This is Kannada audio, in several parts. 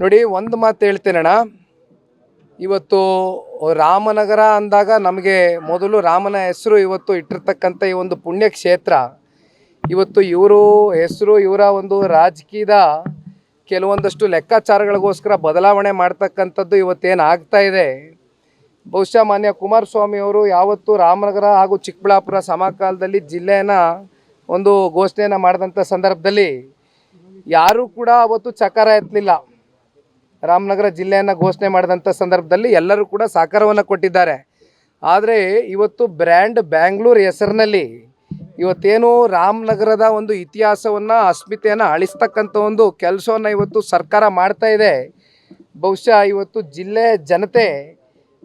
ನೋಡಿ, ಒಂದು ಮಾತು ಹೇಳ್ತೇನಣ್ಣ ಇವತ್ತು ರಾಮನಗರ ಅಂದಾಗ ನಮಗೆ ಮೊದಲು ರಾಮನ ಹೆಸರು ಇವತ್ತು ಇಟ್ಟಿರ್ತಕ್ಕಂಥ ಈ ಒಂದು ಪುಣ್ಯ ಕ್ಷೇತ್ರ ಇವತ್ತು ಇವರು ಹೆಸರು, ಇವರ ಒಂದು ರಾಜಕೀಯದ ಕೆಲವೊಂದಷ್ಟು ಲೆಕ್ಕಾಚಾರಗಳಿಗೋಸ್ಕರ ಬದಲಾವಣೆ ಮಾಡ್ತಕ್ಕಂಥದ್ದು ಇವತ್ತೇನು ಆಗ್ತಾ ಇದೆ. ಬಹುಶಃ ಮಾನ್ಯ ಕುಮಾರಸ್ವಾಮಿಯವರು ಯಾವತ್ತು ರಾಮನಗರ ಹಾಗೂ ಚಿಕ್ಕಬಳ್ಳಾಪುರ ಸಮಕಾಲದಲ್ಲಿ ಜಿಲ್ಲೆಯನ್ನು ಒಂದು ಘೋಷಣೆಯನ್ನು ಮಾಡಿದಂಥ ಸಂದರ್ಭದಲ್ಲಿ ಯಾರೂ ಕೂಡ ಅವತ್ತು ಚಕಾರ ಎತ್ತಲಿಲ್ಲ. ರಾಮನಗರ ಜಿಲ್ಲೆಯನ್ನು ಘೋಷಣೆ ಮಾಡಿದಂಥ ಸಂದರ್ಭದಲ್ಲಿ ಎಲ್ಲರೂ ಕೂಡ ಸಹಕಾರವನ್ನು ಕೊಟ್ಟಿದ್ದಾರೆ. ಆದರೆ ಇವತ್ತು ಬ್ರ್ಯಾಂಡ್ ಬ್ಯಾಂಗ್ಳೂರು ಹೆಸರಿನಲ್ಲಿ ಇವತ್ತೇನು ರಾಮನಗರದ ಒಂದು ಇತಿಹಾಸವನ್ನು, ಅಸ್ಮಿತೆಯನ್ನು ಅಳಿಸ್ತಕ್ಕಂಥ ಒಂದು ಕೆಲಸವನ್ನು ಇವತ್ತು ಸರ್ಕಾರ ಮಾಡ್ತಾ ಇದೆ. ಬಹುಶಃ ಇವತ್ತು ಜಿಲ್ಲೆ ಜನತೆ,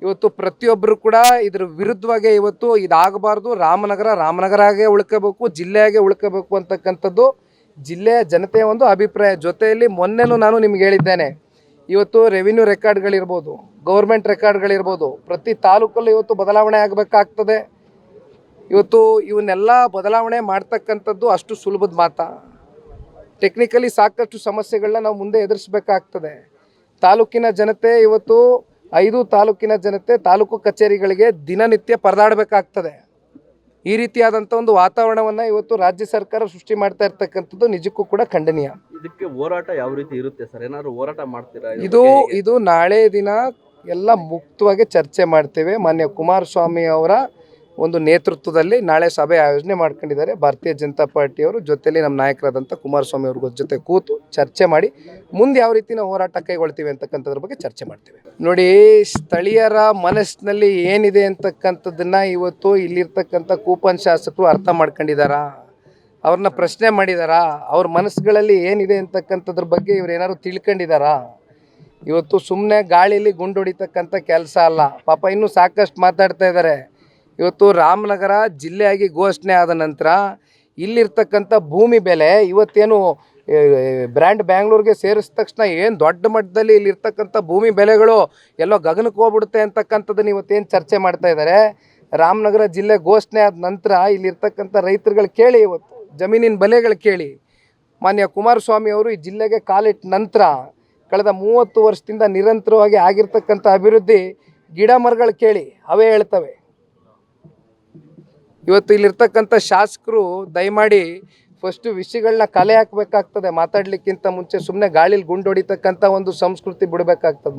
ಇವತ್ತು ಪ್ರತಿಯೊಬ್ಬರು ಕೂಡ ಇದ್ರ ವಿರುದ್ಧವಾಗಿ ಇವತ್ತು ಇದಾಗಬಾರ್ದು. ರಾಮನಗರ ರಾಮನಗರ ಆಗೇ ಉಳ್ಕೋಬೇಕು ಜಿಲ್ಲೆಯಾಗೆ ಉಳ್ಕೋಬೇಕು ಅಂತಕ್ಕಂಥದ್ದು ಜಿಲ್ಲೆಯ ಜನತೆಯ ಒಂದು ಅಭಿಪ್ರಾಯ. ಜೊತೆಯಲ್ಲಿ ಮೊನ್ನೆನೂ ನಾನು ನಿಮ್ಗೆ ಹೇಳಿದ್ದೇನೆ ಇವತ್ತು ರೆವಿನ್ಯೂ ರೆಕಾರ್ಡ್ಗಳಿರ್ಬೋದು ಗೌರ್ಮೆಂಟ್ ರೆಕಾರ್ಡ್ಗಳಿರ್ಬೋದು, ಪ್ರತಿ ತಾಲೂಕಲ್ಲೂ ಇವತ್ತು ಬದಲಾವಣೆ ಆಗಬೇಕಾಗ್ತದೆ. ಇವತ್ತು ಇವನ್ನೆಲ್ಲ ಬದಲಾವಣೆ ಮಾಡ್ತಕ್ಕಂಥದ್ದು ಅಷ್ಟು ಸುಲಭದ ಮಾತಾ. ಟೆಕ್ನಿಕಲಿ ಸಾಕಷ್ಟು ಸಮಸ್ಯೆಗಳನ್ನ ನಾವು ಮುಂದೆ ಎದುರಿಸಬೇಕಾಗ್ತದೆ. ತಾಲೂಕಿನ ಜನತೆ ಇವತ್ತು ಐದು ತಾಲೂಕಿನ ಜನತೆ ತಾಲೂಕು ಕಚೇರಿಗಳಿಗೆ ದಿನನಿತ್ಯ ಪರದಾಡಬೇಕಾಗ್ತದೆ. ಈ ರೀತಿಯಾದಂಥ ಒಂದು ವಾತಾವರಣವನ್ನು ಇವತ್ತು ರಾಜ್ಯ ಸರ್ಕಾರ ಸೃಷ್ಟಿ ಮಾಡ್ತಾ ಇರ್ತಕ್ಕಂಥದ್ದು ನಿಜಕ್ಕೂ ಕೂಡ ಖಂಡನೀಯ. ಇದಕ್ಕೆ ಹೋರಾಟ ಯಾವ ರೀತಿ ಇರುತ್ತೆ ಸರ್? ಏನಾದ್ರು ಹೋರಾಟ ಮಾಡ್ತೀರಾ? ಇದು ಇದು ನಾಳೆ ದಿನ ಎಲ್ಲ ಮುಕ್ತವಾಗಿ ಚರ್ಚೆ ಮಾಡ್ತೇವೆ. ಮಾನ್ಯ ಕುಮಾರಸ್ವಾಮಿ ಅವರ ಒಂದು ನೇತೃತ್ವದಲ್ಲಿ ನಾಳೆ ಸಭೆ ಆಯೋಜನೆ ಮಾಡ್ಕೊಂಡಿದ್ದಾರೆ. ಭಾರತೀಯ ಜನತಾ ಪಾರ್ಟಿಯವರು ಜೊತೆಯಲ್ಲಿ ನಮ್ಮ ನಾಯಕರಾದಂಥ ಕುಮಾರಸ್ವಾಮಿ ಅವ್ರ ಜೊತೆ ಕೂತು ಚರ್ಚೆ ಮಾಡಿ ಮುಂದೆ ಯಾವ ರೀತಿ ನಾವು ಹೋರಾಟ ಕೈಗೊಳ್ತೀವಿ ಅಂತಕ್ಕಂಥದ್ರ ಬಗ್ಗೆ ಚರ್ಚೆ ಮಾಡ್ತೀವಿ. ನೋಡಿ, ಸ್ಥಳೀಯರ ಮನಸ್ಸಿನಲ್ಲಿ ಏನಿದೆ ಅಂತಕ್ಕಂಥದ್ದನ್ನ ಇವತ್ತು ಇಲ್ಲಿರ್ತಕ್ಕಂಥ ಕೂಪನ್ ಶಾಸಕರು ಅರ್ಥ ಮಾಡ್ಕೊಂಡಿದ್ದಾರಾ? ಅವ್ರನ್ನ ಪ್ರಶ್ನೆ ಮಾಡಿದಾರಾ? ಅವ್ರ ಮನಸ್ಸುಗಳಲ್ಲಿ ಏನಿದೆ ಅಂತಕ್ಕಂಥದ್ರ ಬಗ್ಗೆ ಇವ್ರು ಏನಾದ್ರು ತಿಳ್ಕೊಂಡಿದ್ದಾರಾ ಇವತ್ತು ಸುಮ್ಮನೆ ಗಾಳಿಲಿ ಗುಂಡು ಹೊಡಿತಕ್ಕಂಥ ಕೆಲಸ ಅಲ್ಲ. ಪಾಪ ಇನ್ನೂ ಸಾಕಷ್ಟು ಮಾತಾಡ್ತಾ ಇದ್ದಾರೆ. ಇವತ್ತು ರಾಮನಗರ ಜಿಲ್ಲೆಯಾಗಿ ಘೋಷಣೆ ಆದ ನಂತರ ಇಲ್ಲಿರ್ತಕ್ಕಂಥ ಭೂಮಿ ಬೆಲೆ ಇವತ್ತೇನು ಬ್ರ್ಯಾಂಡ್ ಬ್ಯಾಂಗ್ಳೂರಿಗೆ ಸೇರಿಸಿದ ತಕ್ಷಣ ಏನು ದೊಡ್ಡ ಮಟ್ಟದಲ್ಲಿ ಇಲ್ಲಿರ್ತಕ್ಕಂಥ ಭೂಮಿ ಬೆಲೆಗಳು ಎಲ್ಲೋ ಗಗನಕ್ಕೆ ಹೋಗ್ಬಿಡುತ್ತೆ ಅಂತಕ್ಕಂಥದ್ದನ್ನು ಇವತ್ತೇನು ಚರ್ಚೆ ಮಾಡ್ತಾ ಇದ್ದಾರೆ. ರಾಮನಗರ ಜಿಲ್ಲೆ ಘೋಷಣೆ ಆದ ನಂತರ ಇಲ್ಲಿರ್ತಕ್ಕಂಥ ರೈತರುಗಳು ಕೇಳಿ ಇವತ್ತು, ಜಮೀನಿನ ಬೆಲೆಗಳು ಕೇಳಿ. ಮಾನ್ಯ ಕುಮಾರಸ್ವಾಮಿ ಅವರು ಈ ಜಿಲ್ಲೆಗೆ ಕಾಲಿಟ್ಟ ನಂತರ ಕಳೆದ ಮೂವತ್ತು ವರ್ಷದಿಂದ ನಿರಂತರವಾಗಿ ಆಗಿರ್ತಕ್ಕಂಥ ಅಭಿವೃದ್ಧಿ ಗಿಡ ಮರಗಳು ಕೇಳಿ, ಅವೇ ಹೇಳ್ತವೆ. ಇವತ್ತು ಇಲ್ಲಿರ್ತಕ್ಕಂಥ ಶಾಸಕರು ದಯಮಾಡಿ ಫಸ್ಟು ವಿಷಯಗಳನ್ನ ಕಲೆ ಹಾಕಬೇಕಾಗ್ತದೆ, ಮಾತಾಡ್ಲಿಕ್ಕಿಂತ ಮುಂಚೆ ಸುಮ್ಮನೆ ಗಾಳಿಲಿ ಗುಂಡು ಹೊಡಿತಕ್ಕಂಥ ಒಂದು ಸಂಸ್ಕೃತಿ ಬಿಡಬೇಕಾಗ್ತದೆ.